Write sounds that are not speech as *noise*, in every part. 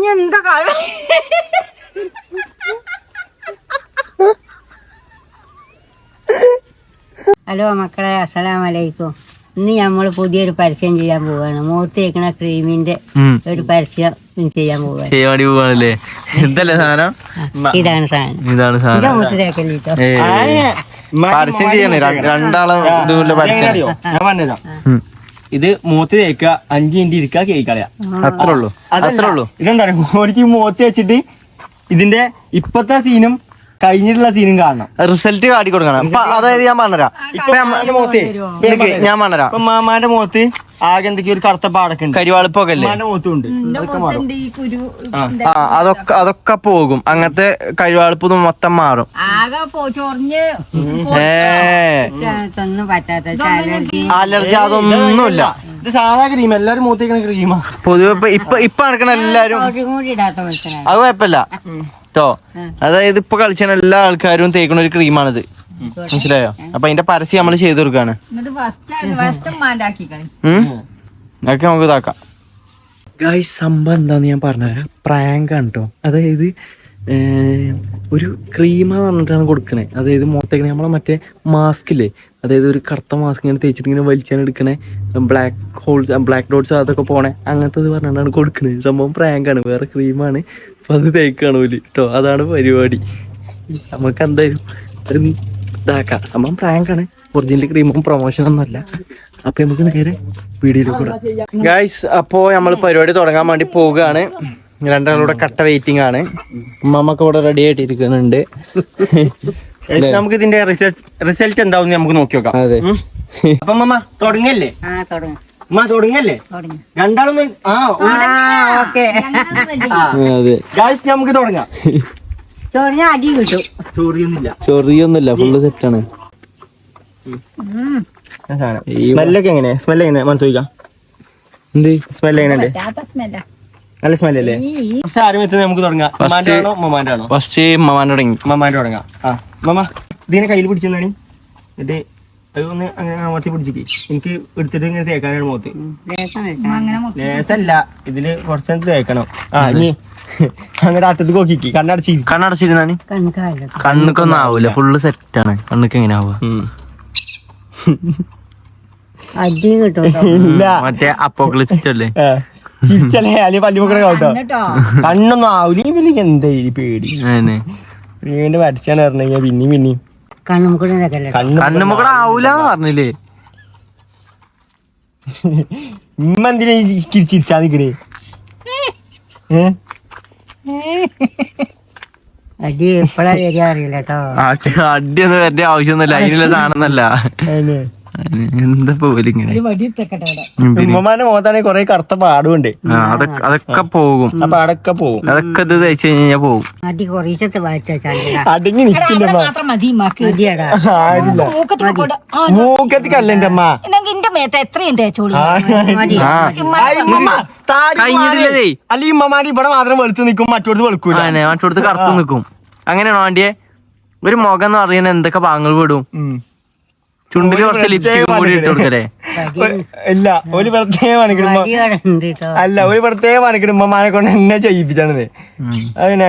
ഇനി എന്താ കാര്യം? ഹലോ മക്കളെ അസ്സലാം വലൈക്കും ഇന്ന് നമ്മൾ പുതിയൊരു പരസ്യം ചെയ്യാൻ പോവാണ്. മുഖത്ത് തേക്കണ ക്രീമിന്റെ. ഒരു പരസ്യം ചെയ്യാൻ പോവാണ്. പോവാണല്ലേ? എന്തല്ലേ സാധനം? ഇതാണ് സാധനം. ഇതാണ് സാധനം. പരസ്യം ചെയ്യണേ രണ്ടാളും ഇതുപോലെ പരസ്യം. ഞാൻ പറഞ്ഞതാ. ഇത് മൂത്ത് തേക്കുക അഞ്ച് മിനിറ്റ് ഇരിക്കുക കേക്ക് കളയാ. അത്രേ ഉള്ളൂ അത്രേ ഉള്ളൂ ഇതെന്താ ഓടിക്ക് മൂത്ത് വെച്ചിട്ട് ഇതിന്റെ ഇപ്പത്തെ സീനും കഴിഞ്ഞിട്ടുള്ള സീനും കാണണം. റിസൾട്ട് കാട്ടി കൊടുക്കണം അതായത് ഞാൻ പറഞ്ഞുതരാം. ഇപ്പൊ ഞാൻ പറഞ്ഞുതരാം. ഇപ്പൊ മാമാന്റെ മുഖത്ത് ആകെ എന്തൊക്കെയോ ഒരു കറുത്ത പാടൊക്കെ ഉണ്ട് കരിവാളിപ്പൊക്കെ അല്ലേ മാമാന്റെ മുഖത്തും ഉണ്ട് അതൊക്കെ മാറും. ആ. അതൊക്കെ അതൊക്കെ പോകും. അങ്ങനത്തെ കഴിവാളിപ്പ് മൊത്തം മാറും. ആകെ ചൊറിഞ്ഞ് ഏ. ഒന്നും പറ്റാത്ത ചാലർജി അലർജി അതൊന്നുമില്ല. ഇത് സാധാ ക്രീം. എല്ലാരും മൂത്തേക്കണ ക്രീമാ. പൊതുവെ ഇപ്പൊ ഇപ്പൊ ഇപ്പൊ നടക്കണ എല്ലാരും. കൂടി ഇടാത്ത മനുഷ്യനാണ്. അത് കുഴപ്പമില്ല. കേട്ടോ അതായത് ഇപ്പൊ കളിച്ചാൽ എല്ലാ ആൾക്കാരും തേക്കണ ഒരു ക്രീമാണിത്. മനസ്സിലായോ? അപ്പൊ അതിന്റെ പരസ്യം നമ്മൾ ചെയ്തു കൊടുക്കാണ്? അതൊക്കെ നമുക്ക് ഇതാക്കാം. ഗായ്സ് സംഭവം എന്താന്ന് ഞാൻ പറഞ്ഞുതരാം. പ്രാങ്ക് ആണ് കേട്ടോ അതായത് ഒരു ക്രീമാന്ന് പറഞ്ഞിട്ടാണ് കൊടുക്കണേ. അതായത് മുഖത്തേക്ക് നമ്മളെ മറ്റേ മാസ്ക് ഇല്ലേ? അതായത് ഒരു കറുത്ത മാസ്ക് ഇങ്ങനെ തേച്ചിട്ട് ഇങ്ങനെ വലിച്ചാണ് എടുക്കണേ. ബ്ലാക്ക് ഹോൾസ് ബ്ലാക്ക് ഡോട്ട്സ് അതൊക്കെ പോണേ. അങ്ങനത്തെ പറഞ്ഞിട്ടാണ് കൊടുക്കണേ. സംഭവം പ്രാങ്കാണ് വേറെ ക്രീമാണ് അപ്പൊ അത് തേക്കാണ് ഓൽ കേട്ടോ അതാണ് പരിപാടി. നമുക്ക് എന്തായാലും ഒരു ഇതാക്കാം. സംഭവം പ്രാങ്കാണ് ഒറിജിനൽ ക്രീമും പ്രൊമോഷൻ ഒന്നുമല്ല അപ്പൊ നമുക്ക് നേരെ വീഡിയോയിൽ കൂടെ ഗൈസ് അപ്പോ നമ്മൾ പരിപാടി തുടങ്ങാൻ വേണ്ടി പോവുകയാണ്. രണ്ടാളുടെ കട്ട വെയിറ്റിംഗ് ആണ്. ഉമ്മമ്മക്ക് ഇവിടെ റെഡി ആയിട്ടിരിക്കുന്നുണ്ട്. നമുക്ക് ഇതിന്റെ റിസൾട്ട് എന്താവും നമുക്ക് നോക്കി നോക്കാം. അതെ. അപ്പൊ മമ്മ തുടങ്ങല്ലേ ആ തുടങ്ങും. അമ്മ തുടങ്ങല്ലേ തുടങ്ങും. രണ്ടാളൊന്ന് ആ ഓക്കെ. അതെ. ഗായ്സ് നമുക്ക് തുടങ്ങാം. *laughs* ചൊറിഞ്ഞ അടി കിട്ടും. ചോറിയൊന്നുമില്ല. ചൊറിയൊന്നുമില്ല ഫുള്ള് സെറ്റാണ് സ്മെല്ലൊക്കെ എങ്ങനെ സ്മെല്ല് എങ്ങനെ മന ചോദിക്കാം. എന്ത്? സ്മെല്ല് എങ്ങനെയുണ്ട്? നല്ല സ്മെല്ലല്ലേ? ഫസ്റ്റ് ആരും എത്തുന്നത് നമുക്ക് തുടങ്ങാം. ഉമ്മാന്റെ ആണോ? ആണോ? ഫസ്റ്റ് മമാൻ തുടങ്ങി. മമ്മാന്റെ തുടങ്ങാം. ആ മമ്മ ഇതിനെ കയ്യിൽ പിടിച്ചെന്നാണ് ഇത് അതൊന്ന് അങ്ങനെ അമർത്തി പിടിച്ചിട്ട് എനിക്ക് എടുത്തിട്ട് ഇങ്ങനെ തേക്കാനാണ് മുഖത്ത്. ലേസല്ല ഇതിൽ കുറച്ച് തേക്കണം. ആ ഇനി അങ്ങനെ അറ്റത്ത് നോക്കിക്ക്. കണ്ണടച്ചി കണ്ണടച്ചിരുന്നാണ് കണ്ണുക്കൊന്നും ആവൂല. ഫുള്ള് സെറ്റ് ആണ്. കണ്ണുക്ക് എങ്ങനെ ആവുക? മറ്റേ അപ്പോക്ലിപ്സ് അല്ലേ. ചിരിച്ചല്ലേ? അല്ലെങ്കിൽ പല്ലുമക്കളെ കേട്ടോ. കണ്ണൊന്നും ആവൂല. ഇവൽ എന്താ ഈ പേടി? വീണ്ടും വരച്ചാണ് പറഞ്ഞ പിന്നെയും പിന്നെയും. കണ്ണും കൂടെ ഇതൊക്കെയല്ലേ കണ്ണ് കണ്ണുമ്മ ആവൂലെന്ന് പറഞ്ഞില്ലേ? ഇമ്മ എന്തിനാ ചിരിച്ചാ നിക്കണേ? ഏ? *laughs* അടി എപ്പോഴാ വരിക അറിയില്ല കേട്ടോ അടി അടിയൊന്നും വരേണ്ട ആവശ്യമൊന്നുമില്ല. അതിനുള്ള സാധനമൊന്നല്ല അതന്നെ. എന്താ പോലിങ്ങനെ ഉമ്മമാന്റെ മുഖത്താണെങ്കിൽ കൊറേ കറുത്ത പാടുണ്ട്. അതൊക്കെ അതൊക്കെ പോകും. അപ്പൊ പാടൊക്കെ പോകും. അതൊക്കെ ഇത് തയ്ച്ചു കഴിഞ്ഞാൽ പോകും. അടി അടങ്ങി നിൽക്കില്ല മൂക്കത്തിക്കല്ല എന്റെ അമ്മ മേത്ത് എത്രയും തേച്ചോളി. കഴിഞ്ഞിട്ടില്ലേ. അല്ല ഈ ഉമ്മമാര് ഇവിടെ മാത്രം വെളുത്ത് നിൽക്കും മറ്റോടത്ത് വെളുക്കൂല. മറ്റോടത്ത് കറുത്ത് നിൽക്കും. അങ്ങനെയാണോ ആണ്ടിയെ ഒരു മുഖം എന്ന് പറയുന്ന എന്തൊക്കെ ഭാഗങ്ങൾ വിടും. ചുണ്ടിൽ കുറച്ച് ലിപ്സ്റ്റിക് കൂടി ഇട്ട് കൊടുക്കലേ ഇല്ല ഒരു പ്രത്യേക കേട്ടോ അല്ല ഒരു പ്രത്യേക മണിക്കിടും ഉമ്മമാനെ കൊണ്ട് എന്നെ ചെയ്യിപ്പിച്ചാണത്. അതിനെ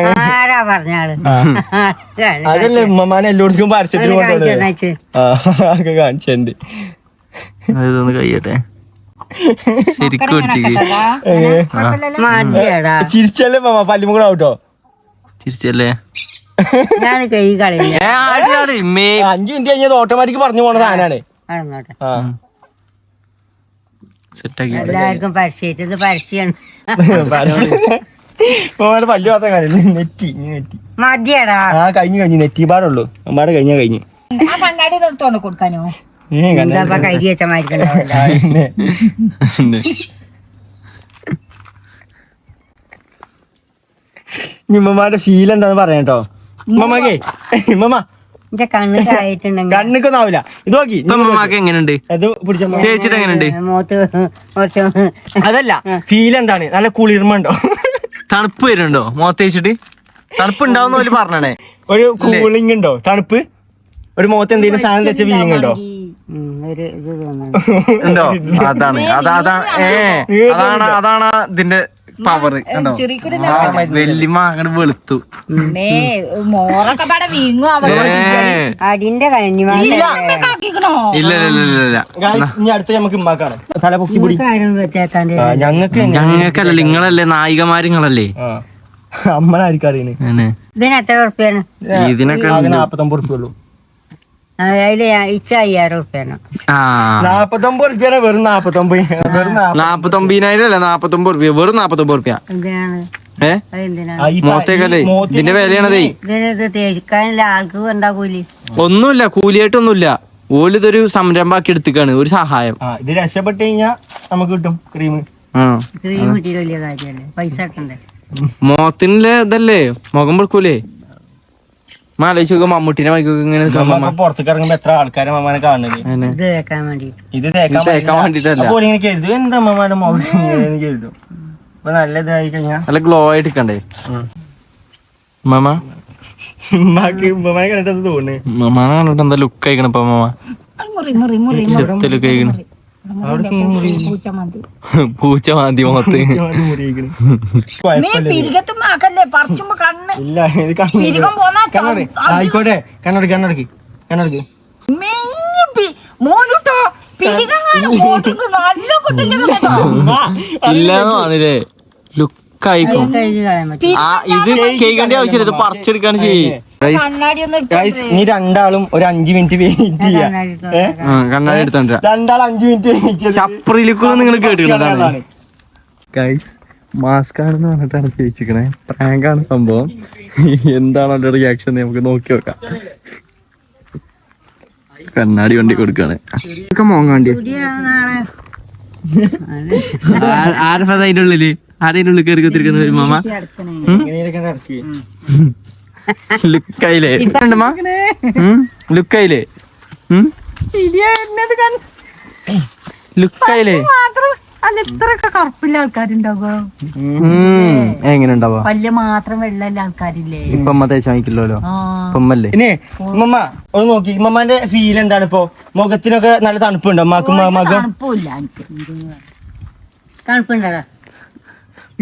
അതല്ലേ ഉമ്മമാനെ എല്ലായിടത്തും പരസ്യത്തിൽ കൊണ്ടുപോകുന്നത് ആ ഇതൊന്ന് കഴിയട്ടെ. ശരിക്കും ചിരിച്ചല്ലേ മാമ? ചിരിച്ചല്ലേ? അഞ്ചു മിനിറ്റ് കഴിഞ്ഞത് ഓട്ടോമാറ്റിക് പറഞ്ഞു പോണ സാധനമാണ് എല്ലാവർക്കും പരസ്യാണ്. പല്ല് മാത്രം നെറ്റി നെറ്റി. മതിയടാ. ആ കഴിഞ്ഞു കഴിഞ്ഞു. നെറ്റി പാടുള്ളൂ ഉമ്മയുടെ കഴിഞ്ഞാ. കഴിഞ്ഞു കൊടുക്കാനോ? എന്താ കരി വെച്ച ഉമ്മമാരുടെ *laughs* ഫീൽ എന്താന്ന് പറയാം കേട്ടോ. ഉമ്മമാക്കേ ഉമ്മമ്മ എന്റെ കണ്ണ് ആവില്ല ഇത് നോക്കി എങ്ങനെയുണ്ട്? അത് പിടിച്ച തേച്ചിട്ട് എങ്ങനെയുണ്ട്? മൂത്ത് കുറച്ച് അതല്ല ഫീൽ എന്താണ്? നല്ല കുളിർമ ഉണ്ടോ? തണുപ്പ് വരുന്നുണ്ടോ? മുഖത്ത് തേച്ചിട്ട്? തണുപ്പ് ഉണ്ടാവുന്ന പോലെ പറഞ്ഞേ ഒരു കൂളിംഗ് ഉണ്ടോ? തണുപ്പ്? ഒരു മുഖത്ത് എന്തെങ്കിലും സാധനം വെച്ച ഫീലിംഗ് ഉണ്ടോ? ഒരു ഇത് *laughs* ഉണ്ടോ? അതാണ്. അതാ അതാ ഏ അതാണ് അതാണ് ഇതിന്റെ പവർ കണ്ടോ? ചെറിയ വെല്ലിമ്മ അങ്ങോട്ട് വെളുത്തു. മോറൊക്കെ പാടെ വീങ്ങും അടിന്റെ ഇല്ല ഇല്ല ഇല്ല ഇനി അടുത്ത നമുക്ക് ഉമ്മാക്കാണ് തല പൊക്കി പിടി. ആ, ഞങ്ങൾക്കല്ല നിങ്ങളല്ലേ നായികമാരിങ്ങളല്ലേ? അമ്മനായിരിക്കും അറിയണേ. ഇതിന് എത്ര ഇതിനൊക്കെ ആകെ നാപ്പത്തൊമ്പത് ഉറുപ്പ്യ ഉള്ളൂ. അതിൽ ഇച്ച അയ്യായിരം ഉറുപ്പ്യാണ്. ആ. നാപ്പത്തൊമ്പത് ഉറുപ്പ്യാണ് വെറും നാപ്പത്തൊമ്പത്. വെറും നാ- നാപ്പത്തൊമ്പതിനായിരം അല്ല? നാപ്പത്തൊമ്പത് റുപ്യ വെറും നാപ്പത്തൊമ്പത് റുപ്യ എന്തിനാണ്? ഏ? അതെന്തിനാണ്? ആ, ഈ പ- മോത്തേക്കല്ലേ ഈ മോത്തി- ഇതിന്റെ വിലയാണതേ. ആൾക്ക് ഒന്നുമില്ല. കൂലിയായിട്ടൊന്നുമില്ല. ഓൽ ഇതൊരു സംരംഭമാക്കി എടുത്തിക്കാണ്. ഒരു സഹായം. ആ ഇത് രക്ഷപ്പെട്ട് കഴിഞ്ഞാ നമുക്ക് കിട്ടും ക്രീം ആ. ക്രീം കിട്ടിയ വലിയ കാര്യല്ലേ? പൈസ കിട്ടണ്ടേ? മോത്തിനിലെ ഇതല്ലേ? മുഖം വെളുക്കൂലേ നോക്കുക മമ്മൂട്ടിനെ മൈക്കൊക്കെ ഇങ്ങനെ പുറത്തേക്ക് ഇറങ്ങുമ്പോ എത്ര ആൾക്കാരെ മമ്മാനെ കാണുന്നത്. ഇത് തേക്കാൻ വേണ്ടിട്ടല്ല. ഇങ്ങനെ കരുതും. എന്താ കരുതും? അപ്പൊ നല്ലതായി കഴിഞ്ഞാ. നല്ല ഗ്ലോ ആയിട്ട് നിൽക്കണ്ടേ മമ്മ? ഉമ്മാക്ക് ഉമ്മമാനെ കണ്ടിട്ട് തോന്നുന്നു? മാമ കണ്ടിട്ട് എന്താ ലുക്ക് ആയിക്കണ ഇപ്പൊ മാമ മുറി മുറി മുറി ചെത്ത് ലുക്ക് ആയിക്കണ. പൂച്ച മതി പൂച്ച മാന്തി. മുഖത്ത്. ആയിക്കോട്ടെ. കണ്ണടക്കി കണ്ണടക്കി. കണ്ണടക്കി. മോനുട്ടോ പിരികം നല്ല കുട്ടിക്ക് കേട്ടോ ഇല്ലാന്ന് പറഞ്ഞില്ലേ. ലുക്ക് ആയിക്കോ കഴുകി ആ ഇത് കേൾക്കേണ്ട ആവശ്യമില്ല ഇത് പറിച്ചെടുക്കാണ് ചെയ്യും. കണ്ണാടി ഒന്ന് ഗൈസ് നീ രണ്ടാളും ഒരു അഞ്ചു മിനിറ്റ് വെയിറ്റ് ചെയ്യാ? കണ്ണാടി എടുത്തോണ്ട് രണ്ടാൾ അഞ്ചു മിനിറ്റ് വെയിറ്റ് ചെയ്ത് ചപ്രിലിക്കും നിങ്ങൾ കേട്ടിട്ടുള്ളതാണ് ഗൈസ് മാസ്ക് ആണെന്ന് പറഞ്ഞിട്ടാണ് ചോദിച്ചിരിക്കണേ. പ്രാങ്ക് ആണ് സംഭവം. എന്താണ് അവരുടെ റിയാക്ഷൻ നമുക്ക് നോക്കി നോക്കാം. കണ്ണാടി വണ്ടി കൊടുക്കാണ്. മോങ്ങാണ്ടി നാളെ ആരപ്പ അതിന്റെ ഉള്ളിൽ? ഉള്ളിൽ കയറി കുത്തിരിക്കുന്ന ഒരു മാമ? ലുക്കായില്ലേ? ലുക്കായില്ലേ? ലുക്കായില്ലേ? എങ്ങനെ ഉണ്ടാവോ പല്ല് മാത്രം ആൾക്കാരില്ലേ? ഇനി ഉമ്മ ഒന്ന് നോക്കി. ഉമ്മമാന്റെ ഫീൽ എന്താണ് ഇപ്പൊ? മുഖത്തിനൊക്കെ നല്ല തണുപ്പുണ്ടോ? അമ്മക്കും മകം തണുപ്പില്ല തണുപ്പുണ്ടോ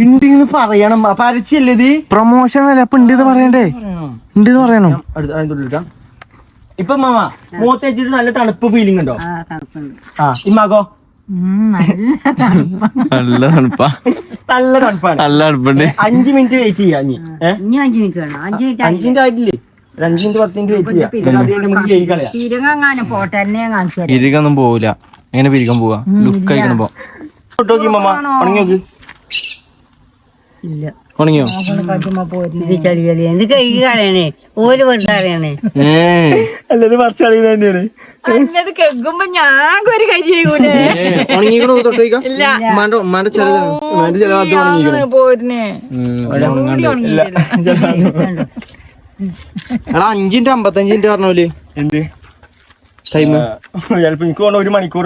ഉണ്ടെന്ന് പറയണം. പരസ്യല്ലേ ഇത്? പ്രൊമോഷൻ അല്ല? അപ്പൊ ഉണ്ട് പറയണ്ടേ? ഉണ്ട് പറയണം. അടുത്ത. ഇപ്പൊ മാമ മൂത്തേച്ചിട്ട് നല്ല തണുപ്പ് ഫീലിംഗ് ഉണ്ടോ? ആ തണുപ്പുണ്ട്. ആ ഇമ്മാക്കോ നല്ല തണുപ്പാ നല്ല തണുപ്പാ. നല്ല തണുപ്പാണ്. നല്ല തണുപ്പുണ്ട്. അഞ്ചു മിനിറ്റ് വെയിറ്റ് ചെയ്യാ ഇനി. അഞ്ചു അഞ്ച് മിനിറ്റ് വേണം. അഞ്ച് മിനിറ്റ് ആയിട്ടില്ലേ? ഇരുകൊന്നും പോവില്ല എങ്ങനെ പിരിക്കാൻ പോവാ? ലുക്ക് ആയിക്കണം പോ. ഫോട്ടോ നോക്കി മാമ ഉണങ്ങി നോക്ക്. ഇല്ല. ഉണങ്ങിയോ? ഇത് ചെളി ചെളി കളയണേ. അറിയണേ. ഏ. അല്ലത് പറിച്ച് കളയുന്നത് തന്നെയാണ്. അല്ലത് കേൾക്കുമ്പോ ഞാൻ ഒരു കരി ചെയ്യൂലേ ഉണങ്ങിക്കണോ. തൊട്ടേക്കാം പോരുന്നേ. എടാ അഞ്ചിന്റെ അമ്പത്തഞ്ചിന്റെ പറഞ്ഞോലേ എന്ത്? ടൈം ചിലപ്പോ എനിക്ക് ഒരു മണിക്കൂർ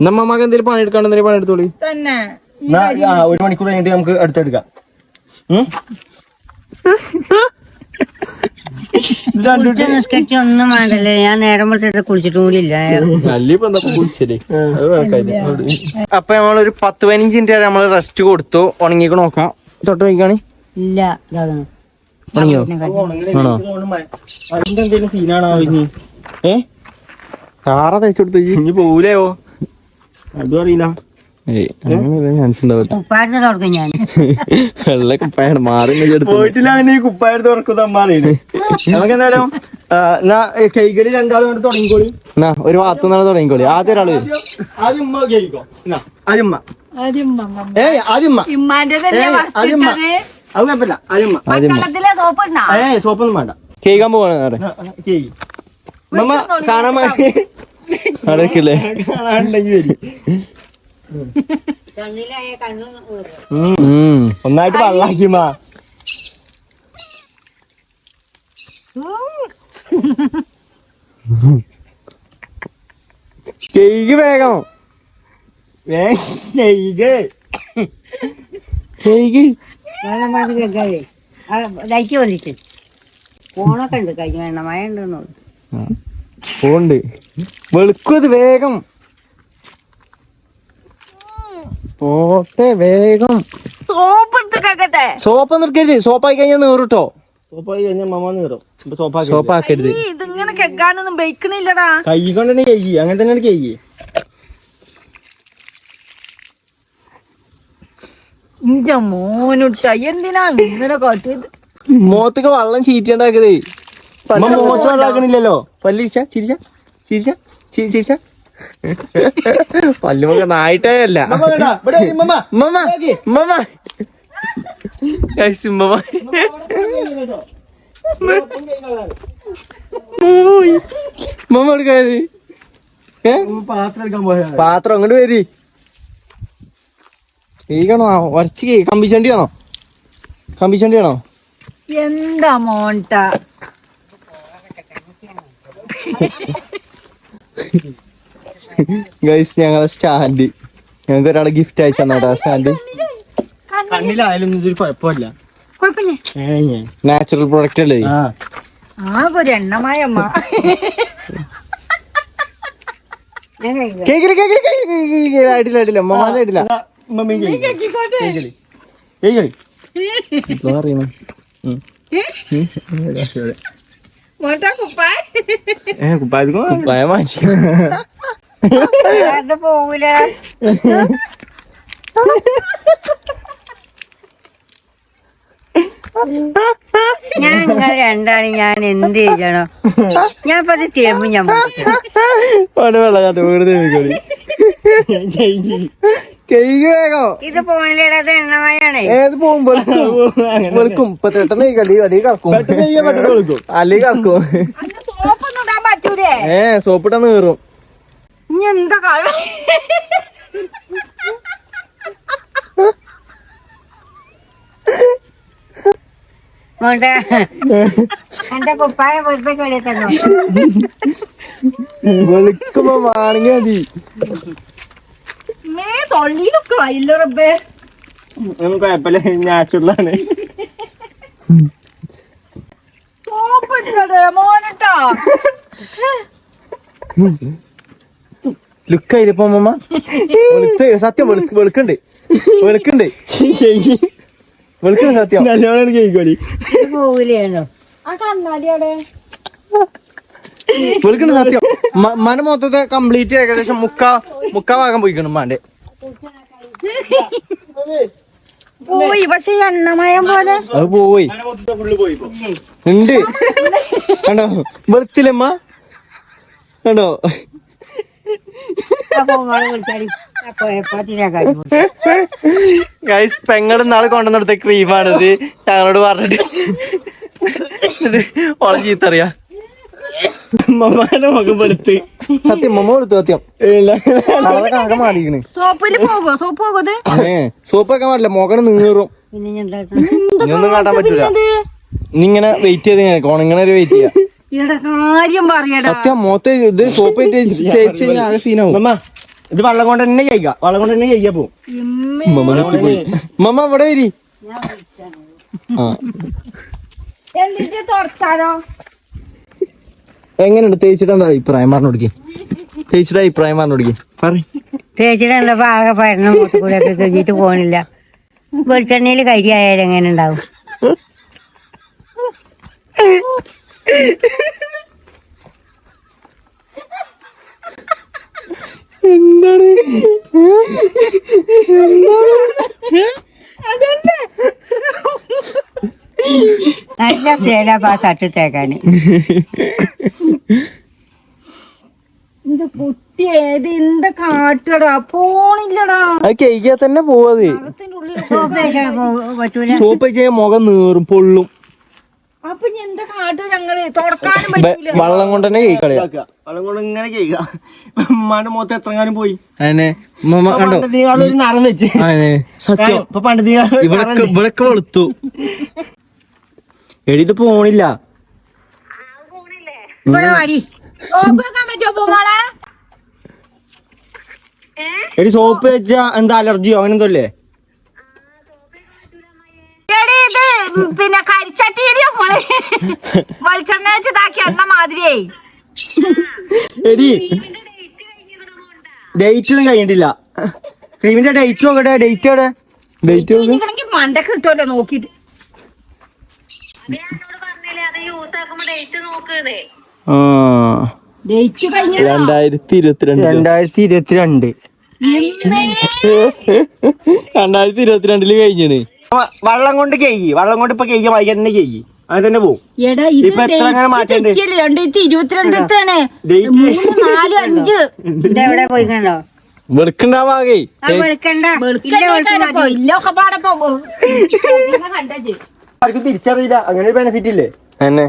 നമ്മമ്മക്ക് എന്തെങ്കിലും പണി എടുക്കാണ്ട് എന്തെങ്കിലും പണി എടുത്തോളി തന്നെ. ഒരു മണിക്കൂർ കഴിഞ്ഞിട്ട് നമുക്ക് അടുത്തെടുക്കാം. ഒന്നും വേണ്ടല്ലേ? ഞാൻ നേരം വിളിച്ചിട്ട് കുളിച്ചിട്ടും അപ്പൊ നമ്മളൊരു പത്ത് പതിനഞ്ച് മിനിറ്റ് വരെ നമ്മൾ റെസ്റ്റ് കൊടുത്തു. ഉണങ്ങിക്ക് നോക്കാം. തൊട്ട് നോക്കിക്കാണ്. ഇല്ല ഇതാകണം ഉണങ്ങിയോ? ആണോ? അതിന്റെ എന്തെങ്കിലും സീനാണോ ഇനി? ഏ? കാറ തയ്ച്ചു കൊടുത്തു ഇനി പോവൂലെയോ? അതും അറിയില്ല. ചാൻസ് ഉണ്ടാവില്ല. ഉപ്പാടുന്ന തുടക്കം ഞാൻ. വെള്ള കുപ്പായാണ് മാറി എടുത്തു പോയിട്ടില്ല അങ്ങനെ ഈ കുപ്പായെടുത്ത് തുറക്കുന്ന അമ്മാറിയാണ് നമുക്ക് എന്തായാലും ആ, എന്നാ കൈകളി രണ്ടാളും കൊണ്ട് തുടങ്ങിക്കോളി. എന്നാ ഒരു ഭാഗത്തു നിന്നാണ് തുടങ്ങിക്കോളി. ആദ്യം ഒരാൾ. വരും. ആദ്യം ഉമ്മ കഴിക്കോ എന്നാ, ആദ്യം ഉമ്മ. ആദ്യം ഏയ് ആദ്യം ഉമ്മ. ഇമ്മാന്റെതല്ലേ ഏയ് ആദ്യം ഉമ്മ. അത് കുഴപ്പമില്ല ആദ്യം ഉമ്മ. ആദ്യം ഉമ്മ. വെള്ളത്തിലെ സോപ്പ് ഇടണ? ഏ സോപ്പൊന്നും വേണ്ട. കേൾക്കാൻ പോവാണ് മമ്മ കാണാൻ വേണ്ടി. അടക്കില്ലേ കാണാനുണ്ടെങ്കിൽ ഒന്നായിട്ട് വെള്ളാക്കി മാ കേക്ക് വേഗം. കേക്ക്. കേക്ക്. വെള്ളം പാതി കേൾക്കാതെ ലൈറ്റ് വന്നിട്ട്. ഫോണൊക്കെ ഉണ്ട് കഴിഞ്ഞ വേണ്ട മഴ ഉണ്ടെന്നു പോണ്ട് വെളുക്കും അത് വേഗം. പോട്ടെ വേഗം. സോപ്പ് എടുത്ത് കേക്കട്ടെ സോപ്പ് നിർക്കരുത് സോപ്പായി കഴിഞ്ഞാൽ നീറിട്ടോ. സോപ്പായി കഴിഞ്ഞാൽ മമ്മ നീറും. സോപ്പാക്കരുത്. ഇതിങ്ങനെ കെക്കാനൊന്നും ബൈക്കണില്ലടാ. കൈ കൊണ്ട് തന്നെ കൈ അങ്ങനെ തന്നെ കൈ ഇന്റെ മോനുട്ട എന്തിനാ ഇങ്ങനെ കാട്ടിയത്? മോത്തൊക്കെ വെള്ളം ചീറ്റിണ്ടാക്കതേ മോത്ത് വെള്ളാക്കണില്ലല്ലോ. പല്ലിരിച്ച ചിരിച്ച ചിരിച്ച ചിരി ചിരിച്ച. പല്ലുമൊക്കെ നായിട്ടേ അല്ല മമ്മ. എടുക്കാത് പാത്രം അങ്ങോട്ട് വരി. ഈകണോ വരച്ച് കമ്പിച്ചണ്ടി ആണോ കമ്പിച്ചണ്ടി ആണോ എന്താ മോൻട്ട *laughs* ഗൈസ് ഞങ്ങളെ സ്റ്റാൻഡ്. ഞങ്ങൾക്ക് ഒരാളെ ഗിഫ്റ്റ് അയച്ചു തന്നോട്ടോ സ്റ്റാൻഡ്. കണ്ണിലായാലും ഇതൊരു കുഴപ്പമില്ല. നാച്ചുറൽ പ്രൊഡക്റ്റ് അല്ലേ. കേക്കിൽ കേക്കിൽ ആയിട്ടില്ല ആയിട്ടില്ല അമ്മമാരെ ആയിട്ടില്ല കുപ്പായ. ഏ കുപ്പായത്തിക്കോ? ഭയം വാങ്ങിച്ചു. അത് പോവൂല. ഞാൻ രണ്ടാണ് ഞാൻ എന്ത് ചെയ്യണോ? ഞാൻ പതി അത് തേമ്പ് ഞാൻ ഇത് പോണിലിടാത്ത എണ്ണമയാണ്. ഏത് പോകും വെളുക്കും. ഇപ്പൊ പെട്ടെന്ന് കളി അടി കറക്കും. പെട്ടെന്ന് ചെയ്യാൻ പെട്ടെന്ന് വിളിക്കും അല്ലി കറക്കും. അന്ന് സോപ്പൊന്നും ഇടാൻ പറ്റൂലേ? ഏ സോപ്പിട്ടാ നീറും ഇനി എന്താ കളി മോണ്ട എന്റെ കുപ്പായ വെറുതെ കളി തന്നോ വെളുക്കുമ്പോ വാണെങ്കിൽ മതി. മേ തൊള്ളിയിലൊക്കെ ആയില്ല റബ്ബേ? ഒന്നും കുഴപ്പമില്ല. നാച്ചുറലാണ് മോനട്ടാ? ലുക്കായില്ലപ്പോ അമ്മമ്മ. വെളുത്ത് സത്യം വെളുക്ക് വെളുക്കുണ്ട്. വെളുക്കുണ്ട്. വെളുക്കുണ്ട് സത്യം. നല്ലോണം കഴിക്കോടി ഇത് പോവൂലെയാണോ ആ അവിടെ. വെളുക്കുണ്ട് സത്യം. മന മൊത്തത്തെ കംപ്ലീറ്റ് ഏകദേശം മുക്കാ മുക്കാ ഭാഗം പോയിക്കണം മാന്റെ പോയി പക്ഷെ എണ്ണമയം പോലെ. അത് പോയി. ഉണ്ട്. കണ്ടോ? വെളുത്തില്ലമ്മ കണ്ടോ? ഗൈസ് പെങ്ങൾ നാളെ കൊണ്ടുവന്നെടുത്ത ക്രീമാണിത് ഞങ്ങളോട് പറഞ്ഞിട്ട് ഓളെ ചീത്തറിയാ. മമ്മാന്റെ മുഖം വെളുത്ത്. സത്യം മമ്മ ആകെ സോപ്പൊക്കെ മാറില്ല. മുഖം നീറും. ഇനിയൊന്നും കാട്ടാൻ പറ്റൂല. ഇങ്ങനെ വെയിറ്റ് ചെയ്ത് ഇങ്ങനെ കോണിങ്ങനെ ഒരു വെയിറ്റ് ചെയ്യാ. സത്യം മൊത്തം ഇത് സോപ്പ് ഇട്ട് *laughs* തേച്ച് കഴിഞ്ഞാൽ ആകെ സീനാവും മമ്മ ഇത് വള്ളം കൊണ്ട് തന്നെ കഴിക്കാം. വള്ളം കൊണ്ട് തന്നെ കഴിക്കാൻ പോകും മമ്മ ഇവിടെ വരി. എങ്ങനെയുണ്ട്? തേച്ചിട്ട് എന്താ അഭിപ്രായം പറഞ്ഞു കൊടുക്കേ. തേച്ചിട്ട് അഭിപ്രായം പറഞ്ഞു കൊടുക്കേ. പറയും തേച്ചിട്ട് എന്താ ആകെ പരന്ന മൂത്ത് കൂടെ ഒക്കെ കഴിഞ്ഞിട്ട് പോണില്ല. വെളിച്ചെണ്ണയിൽ കരി ആയാലും എങ്ങനെ ഉണ്ടാവും? എന്താണ്? നല്ല തേലാ തട്ട് തേക്കാന് ഇത് കുട്ടി ഏത് എന്താ കാട്ടടാ പോണില്ലടാ. കഴിക്കാൻ കഴിക്കാ തന്നെ പോവാതെ. പോ- സോപ്പ് ചെയ്യാൻ മുഖം നീറും പൊള്ളും. അപ്പൊ ഇനി എന്താ കാട്ട് ഞങ്ങൾ? തുടക്കാനും പറ്റൂല. വെള്ളം കൊണ്ട് തന്നെ ഇതാക്കുക. വെള്ളം കൊണ്ട് ഇങ്ങനെ കഴിക്കാം ഉമ്മാന്റെ മുഖത്ത് എത്രങ്ങാനും പോയി? അതിനെ കണ്ടോ? ഒരു നിറം വെച്ച്. അതിനെ സത്യം. ഇപ്പൊ പണ്ടത്തെ ഇവിടൊക്കെ ഇവിടൊക്കെ വെളുത്തു. എടി ഇത് പോണില്ല. ഇവിടെ വാടി. സോപ്പ് വെക്കാൻ പറ്റുമോ പൂമാളെ എടി സോപ്പ് വെച്ചാ എന്താ അലർജിയോ? അങ്ങനെന്തല്ലേ എന്തോ അല്ലേ? പിന്നെ കരിച്ചട്ടിയിൽ നമ്മൾ വെളിച്ചെണ്ണ വെച്ച് ഇതാക്കി എന്ന മാതിരിയായി. എടി ഡേറ്റ് ഒന്നും കഴിഞ്ഞിട്ടില്ല. ക്രീമിന്റെ ഡേറ്റ് നോക്കട്ടെ ഡേറ്റ് എവിടെ? ഡേറ്റ് നോക്കണെങ്കിൽ മണ്ടക്ക് കിട്ടുമല്ലോ നോക്കിട്ട് ആ ഡേറ്റ് കഴിഞ്ഞ രണ്ടായിരത്തി ഇരുപത്തിരണ്ട് രണ്ടായിരത്തി ഇരുപത്തിരണ്ട് രണ്ടായിരത്തി ഇരുപത്തിരണ്ടിൽ കഴിഞ്ഞാണ് വള്ളം കൊണ്ട് കേകി വള്ളം കൊണ്ട് ഇപ്പൊ കേക്ക് വൈകി തന്നെ കേകി അങ്ങനെ തന്നെ പോകും ഇപ്പൊ എത്ര അങ്ങനെ മാറ്റണ്ട്? രണ്ടായിരത്തി ഇരുപത്തിരണ്ടത്താണ് Date? മൂന്ന് നാല് അഞ്ച്. ഇത് എവിടെ വെളുക്കുണ്ടാവാകെ. പാടപ്പോ കണ്ടേ ആർക്കും തിരിച്ചറിയില്ല. അങ്ങനെ ബെനിഫിറ്റ് ഇല്ലേ? എന്നെ.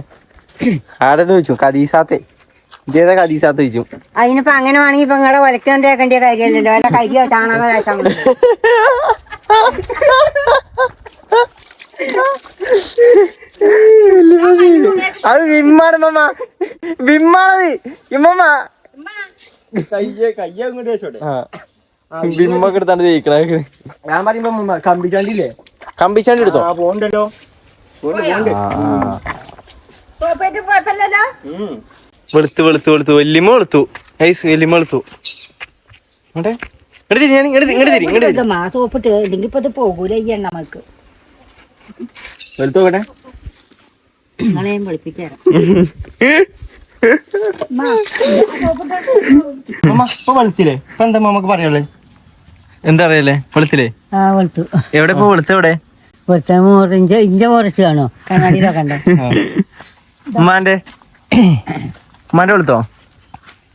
ആടെ ചോദിച്ചു? കദീസാത്തെ ഇതേതാ കദീസാത്ത് ചോദിച്ചു. അതിനിപ്പോ അങ്ങനെ വേണമെങ്കിൽ ഇപ്പൊ നിങ്ങളുടെ ഒലക്കാൻ തേക്കേണ്ട കാര്യമല്ലല്ലോ വല്ല കരിയോ ചാണകോ തേക്കാൻ മതി. *laughs* അത് വിമ്മാണ് മമ്മ. വിമ്മാണത് ഇമ്മമ്മ കയ്യ കയ്യ അങ്ങോട്ട് വെച്ചോട്ടെ. വിമ്മൊക്കെ എടുത്താണ്ട് ജയിക്കണ ഞാൻ പറയുമ്പോ കമ്പിച്ചാണ്ടില്ലേ? കമ്പിച്ചാണ്ടി എടുത്തോ? ആ പോണ്ടല്ലോ. വെളുത്തു വെളുത്തു വെളുത്തു. വല്യമ്മ വെളുത്തു. ഐസ് വല്യമ്മ വെളുത്തു. ഇങ്ങോട്ടെ. ഇങ്ങോട്ട് തിരി ഞാൻ ഇങ്ങോട്ട് ഇങ്ങോട്ട് തിരി ഇങ്ങോട്ട് തിരി. മാസം ഒപ്പിട്ട് ഇല്ലെങ്കിൽ ഇപ്പൊ ഇത് പോകൂല ഈ എണ്ണ നമുക്ക് വെളുത്ത് നോക്കട്ടെ നിങ്ങളെ ഞാൻ വെളുപ്പിച്ചു മമ്മ ഇപ്പൊ വെളുത്തില്ലേ? ഇപ്പൊ എന്താ നമുക്ക് പറയാനുള്ളത് എന്താ അറിയല്ലേ? വെളുത്തില്ലേ? ആ വെളുത്തു. എവിടെ ഇപ്പൊ വെളുത്ത എവിടെ വെളുത്ത മോറ് ഇഞ്ച ഇഞ്ച മുറിച്ച് കാണോ കണ്ണാടിയിലൊക്കെ ഉണ്ടോ ഉമ്മാന്റെ? ഉമ്മാന്റെ വെളുത്തോ?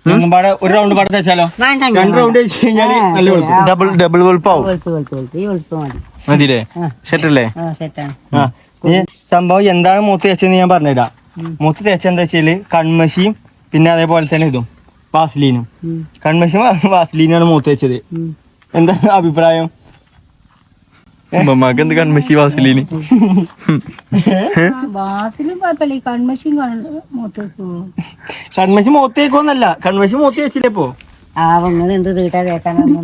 ഒരു റൗണ്ട് പാടെ വെച്ചാലോ വേണ്ട രണ്ട് റൗണ്ട് വെച്ച് കഴിഞ്ഞാൽ നല്ല വെളുത്തു ഡബിൾ ഡബിൾ വെളുപ്പാവും. ഈ മതി. ആ. സെറ്റ് അല്ലേ? ആ സെറ്റാണ് ആ. സംഭവം എന്താണ് മൂത്ത് തേച്ചെന്ന് ഞാൻ പറഞ്ഞുതരാം. മൂത്ത് തേച്ച എന്താ വെച്ചാൽ കൺമശിയും പിന്നെ അതേപോലെ തന്നെ ഇതും വാസ്ലീനും. കൺമശിയും വാസ്ലീനാണ് മൂത്ത് വെച്ചത് എന്താ അഭിപ്രായം? ഉമ്മമാക്ക് എന്ത് കൺമശി വാസലീന് വാസിലും കുഴപ്പമില്ല ഈ കൺമഷിയും മൂത്തേക്ക് കൺമശി മൂത്ത് തേക്കൊന്നല്ല കൺമശി മൂത്ത് വെച്ചില്ലേ ഇപ്പൊ ആ നിങ്ങൾ എന്ത് തീട്ടാ തന്നു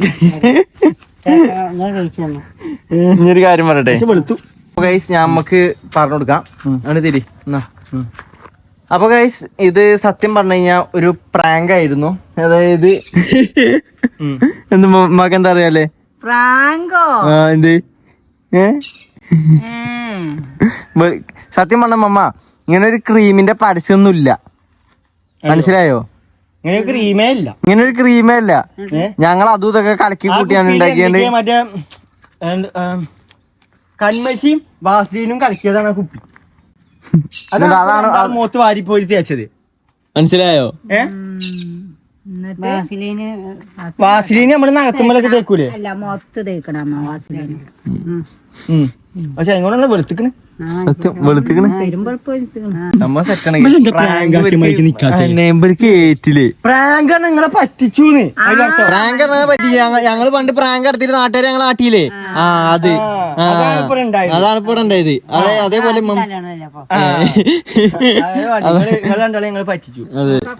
ഇനിയൊരു കാര്യം പറയട്ടെ. വെളുത്തു. ഗൈസ് ഞാൻ നമുക്ക് പറഞ്ഞു കൊടുക്കാം. അങ്ങനെ തിരി എന്നാ. അപ്പൊ ഗൈസ് ഇത് സത്യം പറഞ്ഞു കഴിഞ്ഞാൽ ഒരു പ്രാങ്ക് ആയിരുന്നു. അതായത് *laughs* എന്ത് മകൻ എന്താ അറിയാലേ പ്രാങ്കോ എന്ത്? സത്യം പറഞ്ഞ മമ്മ ഇങ്ങനെ ഒരു ക്രീമിന്റെ പരസ്യമൊന്നും ഇല്ല മനസ്സിലായോ? ഇങ്ങനെ ക്രീമേ ഇല്ല. ഇങ്ങനെ ഒരു ക്രീമേ ഇല്ല ഞങ്ങൾ അതും ഇതൊക്കെ കലക്കി കൂട്ടിയാണ് ഉണ്ടാക്കിയത്. മറ്റേ കൺമശിയും വാസ്ലീനും കലക്കിയതാണ് ആ കുപ്പി. അതാണ് ആ മൂത്ത് വാരിപ്പോയി തേച്ചത്. മനസ്സിലായോ? വാസിലീന് വാസ്ലീന് നമ്മൾ നകത്തുമ്പോഴൊക്കെ തേക്കൂലേ? അല്ല മൊത്ത് തേക്കണം അമ്മ വാസിലിന്. 嗯。പക്ഷെ അതിനോടൊന്ന് വെളുത്തിക്കണ്? സത്യം വെളുത്തിക്കണ്? നമ്മ? ഏറ്റില്ലേ പ്രാങ്ക് നിങ്ങളെ പറ്റിച്ചൂന്ന്. അതിലർത്ഥം. പ്രാങ്ക് പറ്റി. ഞങ്ങൾ പണ്ട് പ്രാങ്ക് നടത്തിട്ട് നാട്ടുകാരെ ഞങ്ങൾ ആട്ടിയില്ലേ? ആ. അത്. അതാണ് ഇപ്പൊ ഉണ്ടായത്. അതെ അതേപോലെ പറ്റിച്ചു.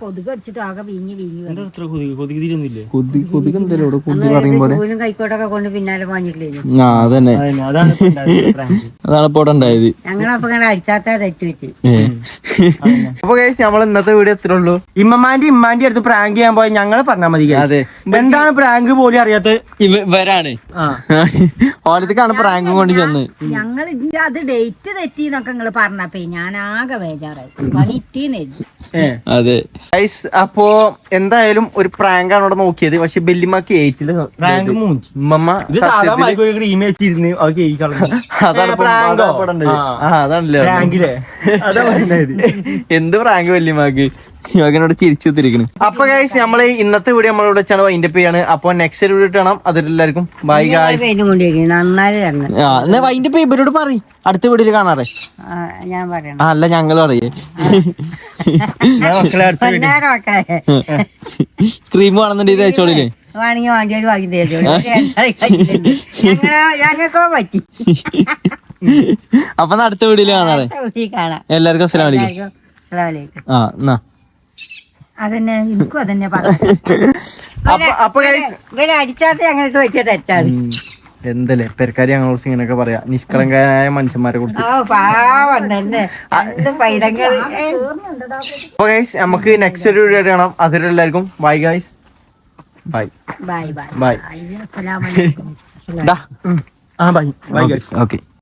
കൊതുക് കൊതുക്? കൊതുക് തിരിയൊന്നുമില്ലേ കൊതുക് കൊതുക് എന്തേലും കൊതുക് പറയും പോലെ കൈക്കോട്ടൊക്കെ കൊണ്ട് പിന്നാലെ പാഞ്ഞിട്ടില്ലേ ആ അതന്നെ. അതാണ്. അതാണ് ഇപ്പൊ ഇവിടെ ഉണ്ടായത്. തെറ്റ് അപ്പൊ കഴിച്ച് നമ്മൾ ഇന്നത്തെ വീഡിയോ എത്ര ഉള്ളൂ ഇമ്മമാന്റെ ഇമ്മാന്റെ അടുത്ത് പ്രാങ്ക് ചെയ്യാൻ പോയ ഞങ്ങൾ പറഞ്ഞാൽ മതി അതെ. എന്താണ് പ്രാങ്ക് പോലും അറിയാത്ത ഇവരാണ്. ഓലത്തേക്കാണ് പ്രാങ്ക് കൊണ്ട് ചെന്ന്. ഞങ്ങൾ അത് ഡേറ്റ് തെറ്റിന്നൊക്കെ നിങ്ങൾ പറഞ്ഞപ്പേ ഞാൻ ആകെ ബേജാറായി. പണി ഇട്ടീന്ന് അതെ. ഗൈസ് അപ്പോ എന്തായാലും ഒരു പ്രാങ്ക് ആണ് ഇവിടെ നോക്കിയത്. പക്ഷെ ബെല്ലിമാക്ക് എയ്റ്റിൽ പ്രാങ്ക് ഉമ്മമ്മ *laughs* അതാണ്. ആ. അതാണല്ലേ *laughs* എന്ത് പ്രാങ്ക് വല്യമാക്ക് ഇവനോട് ചിരിച്ചു തിരിക്കണ് അപ്പൊ ഗൈസ് നമ്മൾ ഇന്നത്തെ വീഡിയോ നമ്മൾ ഇവിടെ വെച്ചാണ് വൈൻഡപ്പ് ചെയ്യാണ്. അപ്പൊ നെക്സ്റ്റ് വീഡിയോ കാണാം അതിലെല്ലാവർക്കും ബൈ ഗൈസ് എന്നാ വൈൻഡപ്പ് ഇവരോട് പറ അടുത്ത വീഡിയോയിൽ കാണാറേ. ഞാൻ അല്ല ഞങ്ങൾ പറയേ. ക്രീം വേണമെന്നുണ്ടെങ്കിൽ തേച്ചോളില്ലേ വേണമെങ്കിൽ വാങ്ങി ഞങ്ങൾക്കോ പറ്റി. അപ്പൊ അടുത്ത വീഡിയോയിൽ കാണാറേ. കാണാം. എല്ലാവർക്കും അസ്സലാം വലൈക്കും അസ്സലാമു അലൈക്കും. ആ എന്നാ. അതന്നെ എനിക്കും അതന്നെ *laughs* പറഞ്ഞു അപ്പൊ അപ്പൊ ഗൈസ് ഇവരെ അടിച്ചാത്ത ഞങ്ങൾക്ക് പറ്റിയ തെറ്റാണ്. എന്തല്ലേ? പെരക്കാരി ഞങ്ങളെ കുറിച്ച് ഇങ്ങനെയൊക്കെ പറയാ. നിഷ്കളങ്കരായ മനുഷ്യന്മാരെ കുറിച്ച്. അപ്പൊ ഗൈസ് നമുക്ക് നെക്സ്റ്റ് ഒരു വീഡിയോ കാണാം. അതിലെല്ലാവർക്കും bye guys bye bye bye bye ആ ബൈ ബൈ ഗൈസ് ഓക്കെ